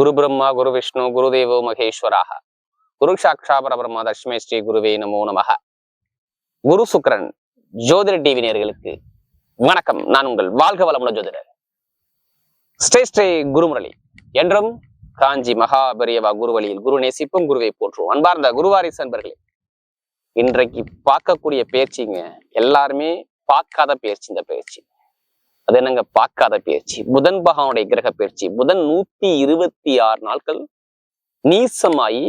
குரு பிரம்மா குரு விஷ்ணு குரு தேவோ மகேஸ்வராக. குரு சாட்சா பரபிரம்மா தஷ்மே ஸ்ரீ குருவே நமோ நமக. குரு சுக்கரன் ஜோதிட டிவி நேர்களுக்கு வணக்கம். நான் உங்கள் வாழ்க வளமுள்ள ஜோதிடர். ஸ்ரீ ஸ்ரீ குருமுரளி. என்றும் காஞ்சி மகாபெரியவா குருவழியில் குரு நேசிப்பும் குருவை போற்றுவோம் அன்பார்ந்த குருவாரிசு அன்பர்களே. இன்றைக்கு பார்க்கக்கூடிய பேச்சுங்க எல்லாருமே பார்க்காத பேச்சு இந்த பேச்சு. அது என்னங்க? பார்க்காத பயிற்சி புதன் பகவானுடைய கிரக பயிற்சி புதன் நூத்தி இருபத்தி ஆறு நாட்கள் நீசமாயி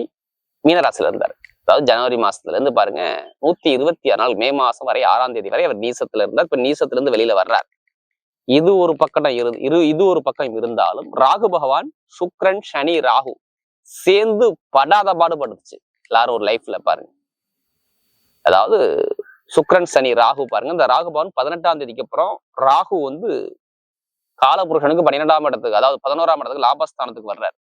மீனராசில இருந்தார். அதாவது ஜனவரி மாசத்துல இருந்து பாருங்க நூத்தி இருபத்தி ஆறு நாள் மே மாசம் வரை ஆறாம் தேதி வரை அவர் நீசத்துல இருந்தார். இப்ப நீசத்துல இருந்து வெளியில வர்றார். இது ஒரு பக்கம் இரு இரு இது ஒரு பக்கம் இருந்தாலும் ராகு பகவான் சுக்ரன் சனி ராகு சேர்ந்து படாத பாடுபடுச்சு எல்லாரும் ஒரு லைஃப்ல பாருங்க. அதாவது சுக்ரன் சனி ராகு பாருங்க. இந்த ராகு பவன் பதினெட்டாம் தேதிக்கு அப்புறம் ராகு வந்து காலபுருஷனுக்கு பன்னிரெண்டாம் இடத்துக்கு அதாவது பதினோராம் இடத்துக்கு லாபஸ்தானத்துக்கு வர்றாரு.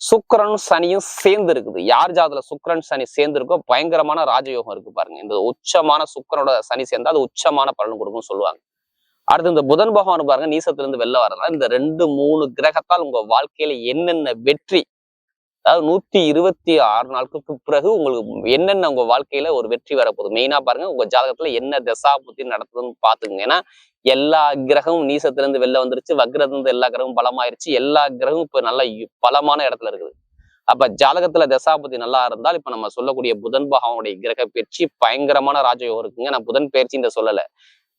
சுக்கரன் சனியும் சேர்ந்து இருக்குது. யார் ஜாதத்துல சுக்கரன் சனி சேர்ந்து இருக்கோ பயங்கரமான ராஜயோகம் இருக்கு பாருங்க. இந்த உச்சமான சுக்கரனோட சனி சேர்ந்தா அது உச்சமான பலன் கொடுக்கும்னு சொல்லுவாங்க. அடுத்து இந்த புதன் பகவான் பாருங்க நீசத்துல இருந்து வெளில வர்றதுனால இந்த ரெண்டு மூணு கிரகத்தால் உங்க வாழ்க்கையில என்னென்ன வெற்றி அதாவது நூத்தி இருபத்தி ஆறு நாட்களுக்கு பிறகு உங்களுக்கு என்னென்ன உங்க வாழ்க்கையில ஒரு வெற்றி வரப்போகுது? மெயினா பாருங்க உங்க ஜாதகத்துல என்ன தசா புத்தி நடத்துதுன்னு பாத்துக்கோங்க ஏன்னா எல்லா கிரகமும் நீசத்துல இருந்து வெளில வந்துருச்சு வக்ரத்துல இருந்து எல்லா கிரகமும் பலமாயிருச்சு. எல்லா கிரகமும் இப்ப நல்ல பலமான இடத்துல இருக்குது. அப்ப ஜாதகத்துல தசாபதி நல்லா இருந்தால் இப்ப நம்ம சொல்லக்கூடிய புதன் பகவானுடைய கிரக பயிற்சி பயங்கரமான ராஜயோகம் இருக்குங்க. நான் புதன் பயிற்சி இந்த சொல்லல.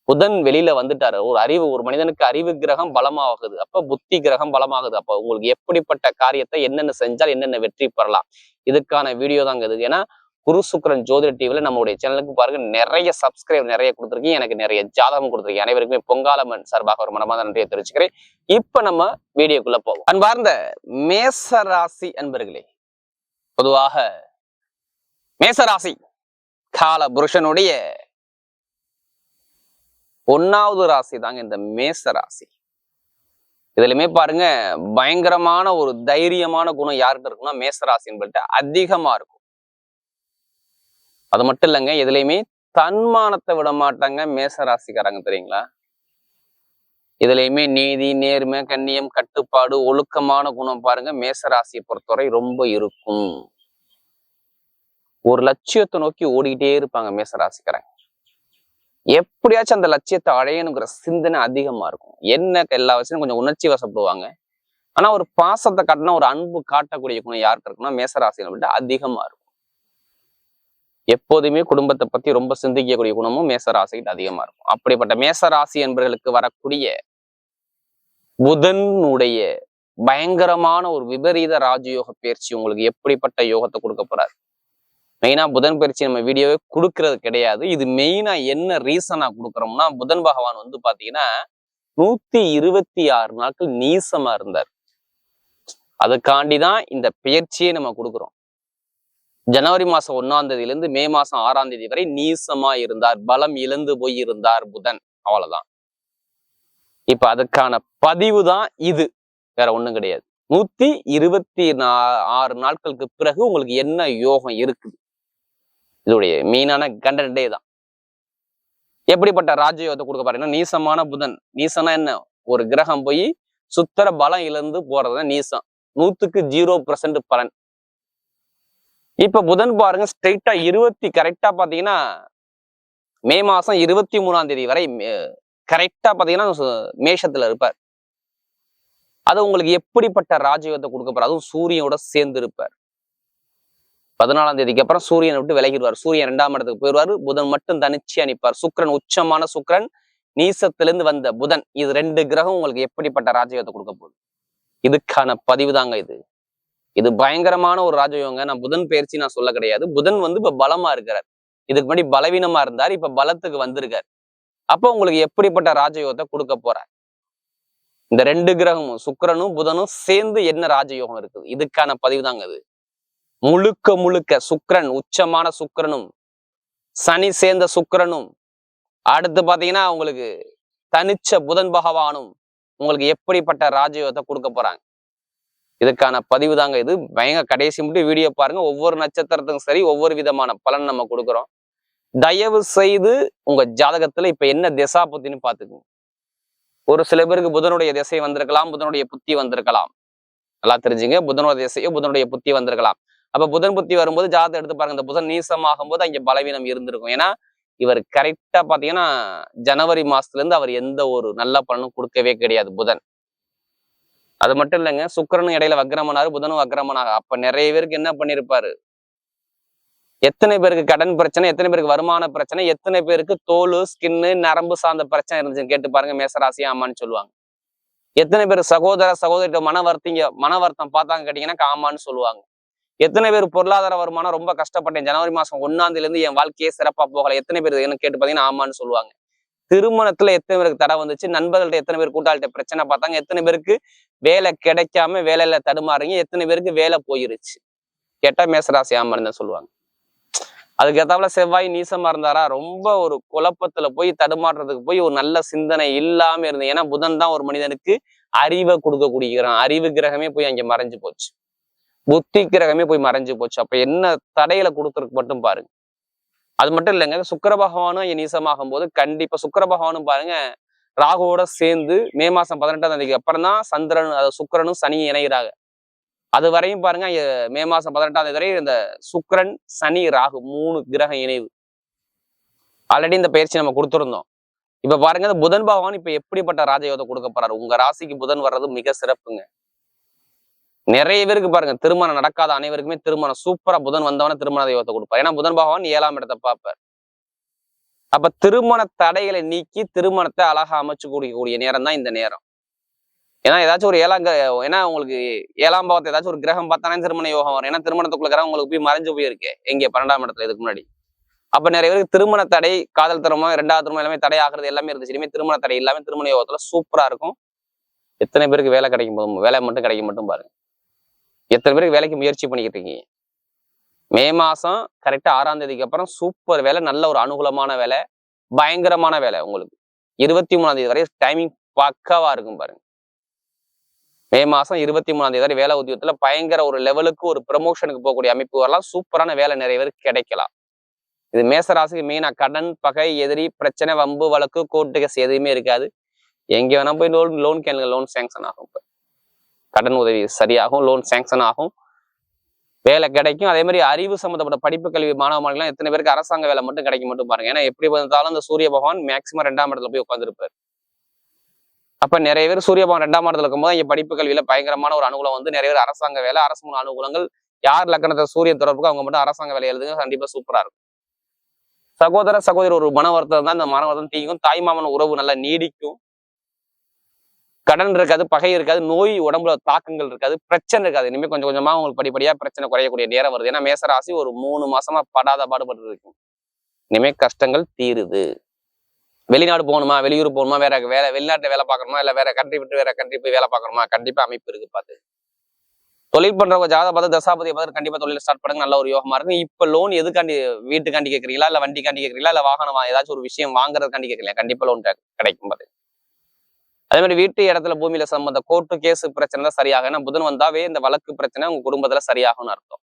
புதன் வெளியில வந்துட்டாரு. ஒரு அறிவு ஒரு மனிதனுக்கு அறிவு கிரகம் பலமாகுது. அப்ப புத்தி கிரகம் பலமாகுது. அப்ப உங்களுக்கு எப்படிப்பட்ட காரியத்தை என்னென்ன செஞ்சால் என்னென்ன வெற்றி பெறலாம்? இதுக்கான வீடியோ தாங்க இது ஏன்னா குரு சுக்கரன் ஜோதிட டிவில நம்மளுடைய சேனலுக்கு பாருங்க நிறைய சப்ஸ்கிரைப் நிறைய கொடுத்துருக்கீங்க. எனக்கு நிறைய ஜாதகம் கொடுத்துருக்கீங்க. அனைவருக்குமே பொங்காலமன் சார்பாக ஒரு மனமாத நன்றியை தெரிவிச்சுக்கிறேன். இப்ப நம்ம வீடியோக்குள்ள போவோம். அன்பார்ந்த மேச ராசி அன்பர்களே பொதுவாக மேசராசி கால புருஷனுடைய ஒன்னாவது ராசி தாங்க இந்த மேச ராசி. இதுலயுமே பாருங்க பயங்கரமான ஒரு தைரியமான குணம் யார்கிட்ட இருக்குன்னா மேச ராசின்னு அதிகமா இருக்கும். அது மட்டும் இல்லைங்க எதுலையுமே தன்மானத்தை விட மாட்டாங்க மேச ராசிக்காரங்க தெரியுங்களா? இதுலயுமே நீதி நேர்மை கண்ணியம் கட்டுப்பாடு ஒழுக்கமான குணம் பாருங்க மேச ராசியை பொறுத்தவரை ரொம்ப இருக்கும். ஒரு லட்சியத்தை நோக்கி ஓடிக்கிட்டே இருப்பாங்க மேச ராசிக்காரங்க. எப்படியாச்சும் அந்த லட்சியத்தை அடையணுங்கிற சிந்தனை அதிகமா இருக்கும். என்ன எல்லா விஷயம் கொஞ்சம் உணர்ச்சி வசப்படுவாங்க. ஆனா ஒரு பாசத்தை காட்டினா ஒரு அன்பு காட்டக்கூடிய குணம் யாருக்கு இருக்குன்னா மேசராசினை விட அதிகமா இருக்கும். எப்போதுமே குடும்பத்தை பத்தி ரொம்ப சிந்திக்கக்கூடிய குணமும் மேசராசிகிட்ட அதிகமா இருக்கும். அப்படிப்பட்ட மேசராசி என்பவர்களுக்கு வரக்கூடிய புதனுடைய பயங்கரமான ஒரு விபரீத ராஜயோக பயிற்சி உங்களுக்கு எப்படிப்பட்ட யோகத்தை கொடுக்க போறாரு? மெயினா புதன் பயிற்சி நம்ம வீடியோவே கொடுக்கறது கிடையாது. இது மெயினா என்ன ரீசனா கொடுக்குறோம்னா புதன் பகவான் வந்து பாத்தீங்கன்னா நூத்தி இருபத்தி ஆறு நாட்கள் நீசமா இருந்தார். அதுக்காண்டி தான் இந்த பயிற்சியை நம்ம கொடுக்குறோம். ஜனவரி மாசம் ஒன்றாம் தேதியிலேருந்து மே மாசம் ஆறாம் தேதி வரை நீசமா இருந்தார். பலம் இழந்து போய் இருந்தார் புதன். அவ்வளவுதான். இப்ப அதுக்கான பதிவு தான் இது. வேற ஒண்ணும் கிடையாது. நூத்தி இருபத்தி நா ஆறு நாட்களுக்கு பிறகு உங்களுக்கு என்ன யோகம் இருக்குது? இதோடைய மெயினான கண்டனே தான். எப்படிப்பட்ட ராஜயோகத்தை கொடுக்க பாருங்கன்னா நீசமான புதன். நீசனா என்ன? ஒரு கிரகம் போய் சுத்தர பலம் இழந்து போறதுதான் நீசம். நூத்துக்கு ஜீரோ பர்சன்ட் பலன். இப்ப புதன் பாருங்க ஸ்ட்ரைட்டா இருபத்தி கரெக்டா பாத்தீங்கன்னா மே மாசம் இருபத்தி மூணாம் தேதி வரை கரெக்டா பாத்தீங்கன்னா மேஷத்துல இருப்பார். அது உங்களுக்கு எப்படிப்பட்ட ராஜயோகத்தை கொடுக்க போறார்? அதுவும் சூரியனோட சேர்ந்து இருப்பார். பதினாலாம் தேதிக்கு அப்புறம் சூரியனை விட்டு விலகிடுவார். சூரியன் இரண்டாம் இடத்துக்கு போயிடுவார். புதன் மட்டும் தனிச்சு அனுப்பார் சுக்கிரன் உச்சமான சுக்கிரன் நீசத்திலிருந்து வந்த புதன். இது ரெண்டு கிரகம் உங்களுக்கு எப்படிப்பட்ட ராஜயோகத்தை கொடுக்க போகுது? இதுக்கான பதிவு தாங்க இது. இது பயங்கரமான ஒரு ராஜயோகங்க. நான் புதன் பயிற்சி நான் சொல்ல கிடையாது. புதன் வந்து இப்ப பலமா இருக்கிறார். இதுக்கு முன்னாடி பலவீனமா இருந்தார். இப்ப பலத்துக்கு வந்திருக்கார். அப்போ உங்களுக்கு எப்படிப்பட்ட ராஜயோகத்தை கொடுக்க போறார்? இந்த ரெண்டு கிரகமும் சுக்கிரனும் புதனும் சேர்ந்து என்ன ராஜயோகம் இருக்குது? இதுக்கான பதிவு தாங்க இது. முழுக்க முழுக்க சுக்கரன் உச்சமான சுக்கரனும் சனி சேர்ந்த சுக்கரனும் அடுத்து பாத்தீங்கன்னா உங்களுக்கு தனிச்ச புதன் பகவானும் உங்களுக்கு எப்படிப்பட்ட ராஜயோகத்தை கொடுக்க போறாங்க? இதுக்கான பதிவு தாங்க இது. பயங்கர கடைசி மட்டும் வீடியோ பாருங்க. ஒவ்வொரு நட்சத்திரத்துக்கும் சரி ஒவ்வொரு விதமான பலன் நம்ம கொடுக்குறோம். தயவு செய்து உங்க ஜாதகத்துல இப்ப என்ன திசா புத்தின்னு பாத்துக்கோங்க. ஒரு சில பேருக்கு புதனுடைய திசை வந்திருக்கலாம் புதனுடைய புத்தி வந்திருக்கலாம். நல்லா தெரிஞ்சுங்க. புதனோட திசையோ புதனுடைய புத்தி வந்திருக்கலாம். அப்ப புதன் புத்தி வரும்போது ஜாதகம் எடுத்து பாருங்க. இந்த புதன் நீசமாகும் போது அங்க பலவீனம் இருந்திருக்கும். ஏன்னா இவர் கரெக்டா பாத்தீங்கன்னா ஜனவரி மாசத்துல இருந்து அவர் எந்த ஒரு நல்ல பலனும் கொடுக்கவே கிடையாது புதன். அது மட்டும் இல்லைங்க சுக்கரனும் இடையில வக்ரமனாரு புதனும் வக்ரமனாக அப்ப நிறைய பேருக்கு என்ன பண்ணிருப்பாரு? எத்தனை பேருக்கு கடன் பிரச்சனை எத்தனை பேருக்கு வருமான பிரச்சனை எத்தனை பேருக்கு தோல் ஸ்கின்னு நரம்பு சார்ந்த பிரச்சனை இருந்துச்சுன்னு கேட்டு பாருங்க மேசராசி ஆமான்னு சொல்லுவாங்க. எத்தனை பேர் சகோதர சகோதரிட்ட மன வருத்திங்க மன வருத்தம் பார்த்தாங்க கேட்டீங்கன்னா ஆமான்னு சொல்லுவாங்க. எத்தனை பேர் பொருளாதார வருமானம் ரொம்ப கஷ்டப்பட்டேன். ஜனவரி மாசம் ஒன்னாம் இருந்து என் வாழ்க்கையே சிறப்பா போகல. எத்தனை பேர் என்ன கேட்டு பாத்தீங்கன்னா ஆமான்னு சொல்லுவாங்க. திருமணத்துல எத்தனை பேருக்கு தடை வந்துச்சு? நண்பர்கள்ட்ட எத்தனை பேர் கூட்டாளிட்ட பிரச்சனை பார்த்தாங்க. எத்தனை பேருக்கு வேலை கிடைக்காம வேலையில தடுமாறுங்க எத்தனை பேருக்கு வேலை போயிருச்சு? கேட்டா மேசராசி ஆமான்னு தான் சொல்லுவாங்க. அதுக்கு ஏத்தாப்புல செவ்வாய் நீசமா இருந்தாரா? ரொம்ப ஒரு குழப்பத்துல போய் தடுமாற்றத்துக்கு போய் ஒரு நல்ல சிந்தனை இல்லாம இருந்தது ஏன்னா புதன் தான் ஒரு மனிதனுக்கு அறிவை கொடுக்கக்கூடிய குடிக்கிறான் அறிவு கிரகமே போய் அங்க மறைஞ்சு போச்சு. புத்தி கிரகமே போய் மறைஞ்சு போச்சு. அப்ப என்ன தடையில கொடுத்துருக்கு மட்டும் பாருங்க. அது மட்டும் இல்லைங்க சுக்கிர பகவானும் என் நீசமாகும் போது கண்டிப்பா சுக்கர பகவானும் பாருங்க ராகுவோட சேர்ந்து மே மாசம் பதினெட்டாம் தேதிக்கு அப்புறம் தான் சந்திரன் அதாவது சுக்கரனும் சனியும் இணைகிறாங்க. அது வரையும் பாருங்க மே மாசம் பதினெட்டாம் தேதி வரை இந்த சுக்கிரன் சனி ராகு மூணு கிரக இணைவு. ஆல்ரெடி இந்த பயிற்சி நம்ம கொடுத்துருந்தோம். இப்ப பாருங்க இந்த புதன் பகவான் இப்ப எப்படிப்பட்ட ராஜயோகம் கொடுக்க போறாரு? உங்க ராசிக்கு புதன் வர்றது மிக சிறப்புங்க. நிறைய பேருக்கு பாருங்க திருமணம் நடக்காத அனைவருக்குமே திருமணம். சூப்பரா புதன் வந்தவன திருமண தெய்வத்தை கொடுப்பார். ஏன்னா புதன் பகவான் ஏழாம் இடத்தை பார்ப்பார். அப்ப திருமண தடைகளை நீக்கி திருமணத்தை அழகா அமைச்சு கூடிய நேரம் தான் இந்த நேரம். ஏன்னா ஏதாச்சும் ஒரு ஏழாம் ஏன்னா உங்களுக்கு ஏழாம் பாவத்தை ஏதாச்சும் ஒரு கிரகம் பார்த்தானே திருமண யோகம் வரும். ஏன்னா திருமணத்துக்குள்ள கிரகம் உங்களுக்கு போய் மறைஞ்சு போயிருக்கு. எங்கே? பன்னெண்டாம் இடத்துல இதுக்கு முன்னாடி. அப்ப நிறைய பேருக்கு திருமண தடை காதல் திருமணம் ரெண்டாவது திருமணம் எல்லாமே தடை ஆகுறது எல்லாமே இருந்துச்சு. இனிமே திருமண தடை எல்லாமே திருமண யோகத்துல சூப்பரா இருக்கும். எத்தனை பேருக்கு வேலை கிடைக்கும் போதும் வேலை மட்டும் கிடைக்கும் மட்டும் பாருங்க. எத்தனை பேருக்கு வேலைக்கு முயற்சி பண்ணிக்கிட்டு இருக்கீங்க மே மாசம் கரெக்டா ஆறாம் தேதிக்கு அப்புறம் சூப்பர் வேலை நல்ல ஒரு அனுகூலமான வேலை பயங்கரமான வேலை உங்களுக்கு. இருபத்தி மூணாம் தேதி வரை டைமிங் பக்காவா இருக்கும் பாருங்க. மே மாசம் இருபத்தி மூணாம் தேதி வரை வேலை உத்தியோகத்தில் பயங்கர ஒரு லெவலுக்கு ஒரு ப்ரமோஷனுக்கு போகக்கூடிய அமைப்பு வரலாம். சூப்பரான வேலை நிறைய பேர் கிடைக்கலாம். இது மேசராசிக்கு மெயினா கடன் பகை எதிரி பிரச்சனை வம்பு வழக்கு கோர்ட்டு கேஸ் எதுவுமே இருக்காது. எங்கே வேணா போய் லோன் லோன் கேளுங்க. லோன் சேங்ஷன் ஆகும். இப்போ கடன் உதவி சரியாகும் லோன் சேங்ஷன் ஆகும். வேலை கிடைக்கும். அதே மாதிரி அறிவு சம்மந்தப்பட்ட படிப்பு கல்வி மாணவ மாணவிகள் எத்தனை பேருக்கு அரசாங்க வேலை மட்டும் கிடைக்கும் மட்டும் பாருங்க. ஏன்னா எப்படி வந்தாலும் அந்த சூரிய பகவான் மேக்சிமம் ரெண்டாம் இடத்துல போய் உட்காந்துருப்பார் அப்ப நிறைய பேர் சூரிய பகவான் ரெண்டாம் இடத்துல இருக்கும்போது இங்க படிப்பு கல்வியில பயங்கரமான ஒரு அனுகூலம் வந்து நிறைய பேர் அரசாங்க வேலை அரசு மூணு அனுகூலங்கள். யார் லக்கணத்தை சூரிய தொடர்புக்கு அவங்க மட்டும் அரசாங்க வேலை எழுதுங்க கண்டிப்பா சூப்பரா இருக்கும். சகோதர சகோதரி ஒரு மன வருத்தம் தான் இந்த மன வருத்தம் தீங்கும் தாய்மாமன் உறவு நல்லா நீடிக்கும். கடன் இருக்காது பகை இருக்காது நோய் உடம்புல தாக்கங்கள் இருக்காது பிரச்சனை இருக்காது. இனிமே கொஞ்சம் கொஞ்சமா உங்களுக்கு படிப்படியா பிரச்சனை குறையக்கூடிய நேரம் வருது. ஏன்னா மேசராசி ஒரு மூணு மாசமா படாத பாடுபட்டு இருக்கும் இனிமே கஷ்டங்கள் தீருது. வெளிநாடு போகணுமா? வெளியூர் போகணுமா? வேற வேலை வெளிநாட்டுல வேலை பார்க்கணுமா? இல்லை வேற கண்ட்ரி விட்டு வேற கண்ட்ரி போய் வேலை பார்க்கணுமா? கண்டிப்பா அமைப்பு இருக்கு பார்த்து. தொழில் பண்றவங்க ஜாத பார்த்து தசாபதி பார்த்து கண்டிப்பா தொழில் ஸ்டார்ட் பண்ணுங்க. நல்ல ஒரு யோகமா இருக்கும் இப்ப லோன் எதுக்காண்டி வீட்டுக்காண்டி கேட்கறீங்களா இல்ல வண்டிக்காண்டி கேட்கறீங்களா இல்ல வாகனம் ஏதாச்சும் ஒரு விஷயம் வாங்குறதுக்காண்டி கேட்கறீங்களா கண்டிப்பா லோன் கிடைக்கும் பாரு அதே மாதிரி வீட்டு இடத்துல பூமியில சம்பந்த கோர்ட்டு கேஸ் பிரச்சனை தான் சரியாகும் ஏன்னா புதன் வந்தாவே இந்த வழக்கு பிரச்சனை உங்க குடும்பத்துல சரியாகும்னு அர்த்தம்.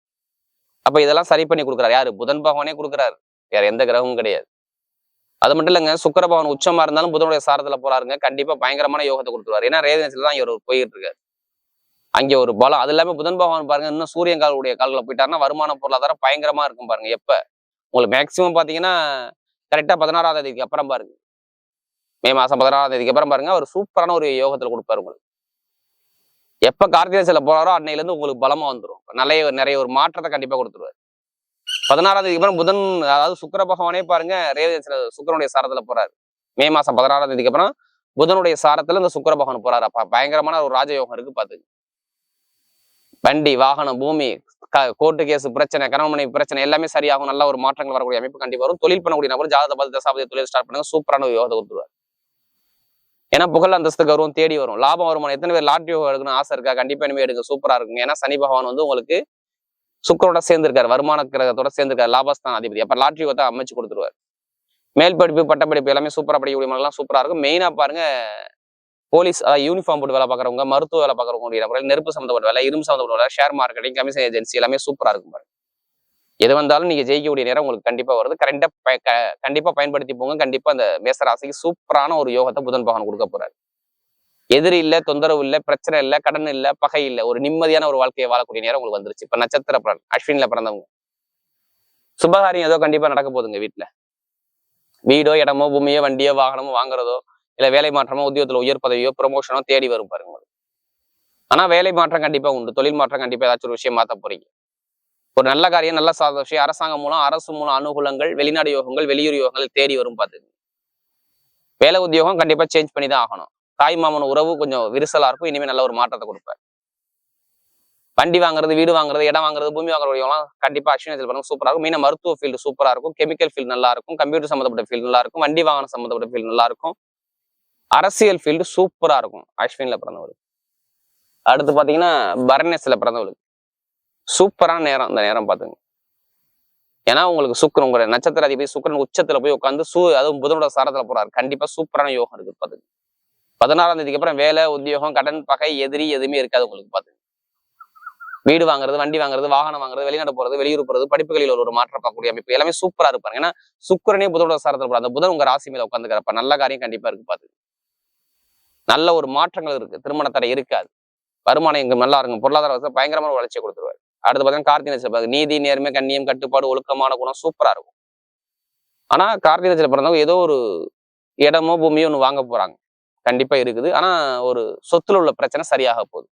அப்ப இதெல்லாம் சரி பண்ணி கொடுக்குறாரு. யாரு? புதன் பகவானே கொடுக்குறாரு. வேற எந்த கிரகமும் கிடையாது. அது மட்டும் இல்லைங்க சுக்கர பகவான் உச்சமா இருந்தாலும் புதனுடைய சாரத்துல போறாருங்க. கண்டிப்பா பயங்கரமான யோகத்தை கொடுத்துருவாரு. ஏன்னா ரேதனத்துல தான் இவர் போயிட்டு இருக்காரு. அங்கே ஒரு பலம். அது இல்லாம புதன் பகவான் பாருங்க இன்னும் சூரியன் காலுடைய கால்களை போயிட்டாருன்னா வருமான பொருளாதாரம் பயங்கரமா இருக்கும் பாருங்க எப்ப? உங்களுக்கு மேக்சிமம் பாத்தீங்கன்னா கரெக்டா பதினாறாம் தேதிக்கு அப்புறம் பாருங்க. மே மாசம் பதினாறாம் தேதிக்கு அப்புறம் பாருங்க அவர் சூப்பரான ஒரு யோகத்துல கொடுப்பாரு உங்களுக்கு. எப்ப கார்த்திகை சில போறாரோ அன்னையில இருந்து உங்களுக்கு பலமா வந்துடும் நிறைய நிறைய ஒரு மாற்றத்தை கண்டிப்பா கொடுத்துருவாரு. பதினாறாம் தேதிக்கு அப்புறம் புதன் அதாவது சுக்கர பகவானே பாருங்க ரேவதியில சுக்கிரனுடைய சாரத்துல போறாரு. மே மாசம் பதினாறாம் தேதிக்கு அப்புறம் புதனுடைய சாரத்துல இந்த சுக்கர பகவான் போறாரு. அப்ப பயங்கரமான ஒரு ராஜயோகம் இருக்கு பாத்து வண்டி வாகனம் பூமி கோர்ட்டு கேஸ் பிரச்சனை கணவன் பிரச்சனை எல்லாமே சரியாகும். நல்ல ஒரு மாற்றங்கள் வரக்கூடிய அமைப்பு கண்டிப்பா வரும். தொழில் பண்ணக்கூடிய நபர் ஜாதக பாதி தசாபதி தொழில் ஸ்டார்ட் பண்ணுங்க. சூப்பரான ஒரு யோகத்தை கொடுத்துருவாரு. ஏன்னா புகழ் அந்தஸ்து கௌரவம் தேடி வரும். லாபம் வருமானம். எத்தனை பேர் லாட்ரி எடுக்கணும்னு எடுக்கணும் ஆசை இருக்கா? கண்டிப்பா இனிமே எடுங்க சூப்பரா இருக்கும் ஏன்னா சனி பகவான் வந்து உங்களுக்கு சுக்கரோட சேர்ந்திருக்காரு. வருமான கிரகத்தோட சேர்ந்திருக்காரு. லாபஸ்தான் அதிபதி. அப்ப லாட்ரி தான் அமைச்சு கொடுத்துருவாரு. மேல் படிப்பு பட்டப்படிப்பு எல்லாமே சூப்பரா படிக்கக்கூடிய மாதிரிலாம் சூப்பரா இருக்கும். மெயினா பாருங்க போலீஸ் அதாவது யூனிஃபார்ம் போட்டு வேலை பார்க்குறவங்க மருத்துவ வேலை பார்க்குறவங்க நபர்கள் நெருப்பு சம்மந்தப்பட்ட வேலை இரும்பு சம்மந்தப்பட்ட வேலை ஷேர் மார்க்கெட்டிங் கமிஷன் ஏஜென்சி எல்லாமே சூப்பரா இருக்கும் பாருங்க. எது வந்தாலும் நீங்க ஜெயிக்கக்கூடிய நேரம் உங்களுக்கு கண்டிப்பா வருது. கரெக்டா கண்டிப்பா பயன்படுத்தி போங்க. கண்டிப்பா அந்த மேசராசிக்கு சூப்பரான ஒரு யோகத்தை புதன் பகவான் கொடுக்க போறாரு. எதிரி இல்ல தொந்தரவு இல்ல பிரச்சனை இல்ல கடன் இல்ல பகை இல்ல ஒரு நிம்மதியான ஒரு வாழ்க்கையை வாழக்கூடிய நேரம் உங்களுக்கு வந்துருச்சு. இப்ப நட்சத்திர பலன் அஸ்வின்ல பிறந்தவங்க. சுபகாரியம் ஏதோ கண்டிப்பா நடக்க போகுதுங்க வீட்டுல வீடோ இடமோ பூமியோ வண்டியோ வாகனமோ வாங்குறதோ இல்ல வேலை மாற்றமோ உத்தியோகத்துல உயர் பதவியோ ப்ரொமோஷனோ தேடி வரும் பாருங்க. ஆனா வேலை மாற்றம் கண்டிப்பா உண்டு. தொழில் மாற்றம் கண்டிப்பா ஏதாச்சும் ஒரு விஷயம் மாத்த போறீங்க. ஒரு நல்ல காரியம் நல்ல சாத விஷயம். அரசாங்கம் மூலம் அரசு மூலம் அனுகூலங்கள் வெளிநாடு யோகங்கள் வெளியூர் யோகங்கள் தேடி வரும் பார்த்துங்க வேலை உத்தியோகம் கண்டிப்பா சேஞ்ச் பண்ணி தான் ஆகணும். தாய் மாமன் உறவு கொஞ்சம் விரிசலா இருக்கும். இனிமே நல்ல ஒரு மாற்றத்தை கொடுப்பேன் வண்டி வாங்குறது வீடு வாங்குறது இடம் வாங்குறது பூமி வாங்குறவங்களாம் கண்டிப்பா அஸ்வினத்தில் பாருங்க சூப்பரா இருக்கும். மீன மருத்துவ ஃபீல்டு சூப்பரா இருக்கும். கெமிக்கல் ஃபீல்டு நல்லா இருக்கும். கம்ப்யூட்டர் சம்மந்தப்பட்ட ஃபீல்டு நல்லா இருக்கும். வண்டி வாகனம் சம்மந்தப்பட்ட ஃபீல்டு நல்லா இருக்கும். அரசியல் ஃபீல்டு சூப்பரா இருக்கும். அஸ்வின்ல பிறந்தவங்களுக்கு அடுத்து பாத்தீங்கன்னா பரநேஸ்ல பிறந்தவளுக்கு சூப்பரான நேரம் அந்த நேரம் பாத்துங்க ஏன்னா உங்களுக்கு சுக்கரன் உங்களுடைய நட்சத்திர அதிபதி சுக்கரன் உச்சத்துல போய் உட்காந்து சூ அதுவும் புதனோட சாரத்துல போறாரு. கண்டிப்பா சூப்பரான யோகம் இருக்கு பாத்துங்க பதினாறாம் தேதிக்கு அப்புறம் வேலை உத்தியோகம் கடன் பகை எதிரி எதுவுமே இருக்காது உங்களுக்கு பாத்துங்க வீடு வாங்குறது வண்டி வாங்குறது வாகனம் வாங்குறது வெளிநாடு போறது வெளியூர் போறது படிப்புகளில் ஒரு மாற்றம் பார்க்கக்கூடிய அமைப்பு எல்லாமே சூப்பரா இருப்பாங்க ஏன்னா சுக்கரனே புதனோட சாரத்துல போறாரு. அந்த புதன் உங்க ராசி மேல உட்காந்துக்கிறப்ப நல்ல காரியம் கண்டிப்பா இருக்கு பாத்துங்க நல்ல ஒரு மாற்றங்கள் இருக்கு. திருமண தடை இருக்காது. வருமானம் இங்க நல்லா இருக்கும். பொருளாதார வசதி பயங்கரமான வளர்ச்சியை கொடுத்துருவாரு. அடுத்து பார்த்தீங்கன்னா கார்த்திகை நட்சத்திரம். நீதி நேர்மை கண்ணியம் கட்டுப்பாடு ஒழுக்கமான குணம் சூப்பரா இருக்கும். ஆனா கார்த்திகை நட்சத்திரம் பிறந்தவங்க ஏதோ ஒரு இடமோ பூமியோ ஒன்று வாங்க போறாங்க. கண்டிப்பா இருக்குது. ஆனா ஒரு சொத்துல உள்ள பிரச்சனை சரியாக போகுது.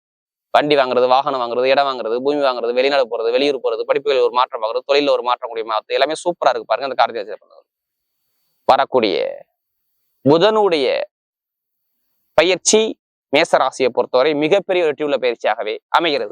வண்டி வாங்குறது வாகனம் வாங்குறது இடம் வாங்குறது பூமி வாங்குறது வெளிநாடு போறது வெளியூர் போறது படிப்புகளில் ஒரு மாற்றம் வாங்குறது தொழிலில் ஒரு மாற்றம் கூடிய மாற்று எல்லாமே சூப்பரா இருக்கு பாருங்க அந்த கார்த்திகை நட்சத்திரம் பிறந்தவங்க. வரக்கூடிய புதனுடைய பயிற்சி மேச ராசியை பொறுத்தவரை மிகப்பெரிய வெற்றியுள்ள பயிற்சியாகவே அமைகிறது.